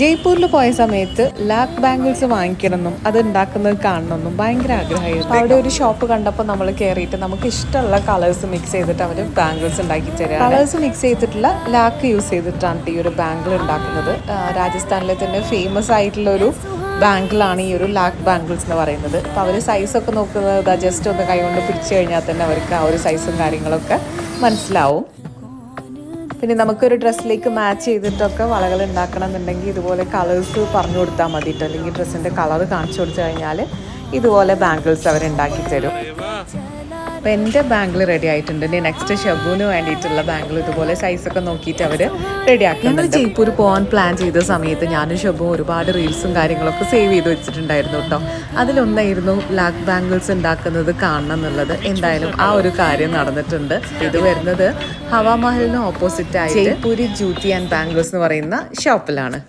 ജയ്പൂരിൽ പോയ സമയത്ത് ലാക്ക് ബാംഗിൾസ് വാങ്ങിക്കണമെന്നും അത് ഉണ്ടാക്കുന്നത് കാണണമെന്നും ഭയങ്കര ആഗ്രഹമായിരുന്നു. അവിടെ ഒരു ഷോപ്പ് കണ്ടപ്പോൾ നമ്മൾ കയറിയിട്ട് നമുക്ക് ഇഷ്ടമുള്ള കളേഴ്സ് മിക്സ് ചെയ്തിട്ട് അവർ ബാംഗിൾസ് ഉണ്ടാക്കി തരാം കളേഴ്സ് മിക്സ് ചെയ്തിട്ടുള്ള ലാക്ക് യൂസ് ചെയ്തിട്ടാണ് ഈ ഒരു ബാംഗിൾ ഉണ്ടാക്കുന്നത്. രാജസ്ഥാനിലെ തന്നെ ഫേമസ് ആയിട്ടുള്ള ഒരു ബാങ്കിളാണ് ഈ ഒരു ലാക്ക് ബാംഗിൾസ് എന്ന് പറയുന്നത്. അപ്പോൾ അവർ സൈസൊക്കെ നോക്കുന്നത് ജസ്റ്റ് ഒന്ന് കൈകൊണ്ട് പിടിച്ചു കഴിഞ്ഞാൽ തന്നെ അവർക്ക് ആ ഒരു സൈസും കാര്യങ്ങളൊക്കെ മനസ്സിലാവും. പിന്നെ നമുക്കൊരു ഡ്രസ്സിലേക്ക് മാച്ച് ചെയ്തിട്ടൊക്കെ വളകൾ ഉണ്ടാക്കണം എന്നുണ്ടെങ്കിൽ ഇതുപോലെ കളേഴ്സ് പറഞ്ഞു കൊടുത്താൽ മതിയിട്ടോ ട്ടോ. അല്ലെങ്കിൽ ഡ്രസ്സിന്റെ കളർ കാണിച്ചു കൊടുത്തു കഴിഞ്ഞാൽ ഇതുപോലെ ബാംഗിൾസ് അവർ ഉണ്ടാക്കി തരും അപ്പോൾ എന്റെ ബാങ്കിൽ റെഡി ആയിട്ടുണ്ട്. ഇനി നെക്സ്റ്റ് ഷബുവിന് വേണ്ടിയിട്ടുള്ള ബാങ്കിൽ ഇതുപോലെ സൈസൊക്കെ നോക്കിയിട്ട് അവർ റെഡി ആക്കി ഞങ്ങൾ ജയ്പൂർ പോകാൻ പ്ലാൻ ചെയ്ത സമയത്ത് ഞാനും ഷബുവും ഒരുപാട് റീൽസും കാര്യങ്ങളൊക്കെ സേവ് ചെയ്ത് വെച്ചിട്ടുണ്ടായിരുന്നു കേട്ടോ. അതിലൊന്നായിരുന്നു ബ്ലാക്ക് ബാങ്കിൾസ് ഉണ്ടാക്കുന്നത് കാണണം എന്നുള്ളത്. എന്തായാലും ആ ഒരു കാര്യം നടന്നിട്ടുണ്ട്. ഇത് വരുന്നത് ഹവാമഹലിന് ഓപ്പോസിറ്റ് ആയിട്ട് ജയ്പൂരി ജ്യൂത്തി ആൻഡ് ബാംഗിൾസ് എന്ന് പറയുന്ന ഷോപ്പിലാണ്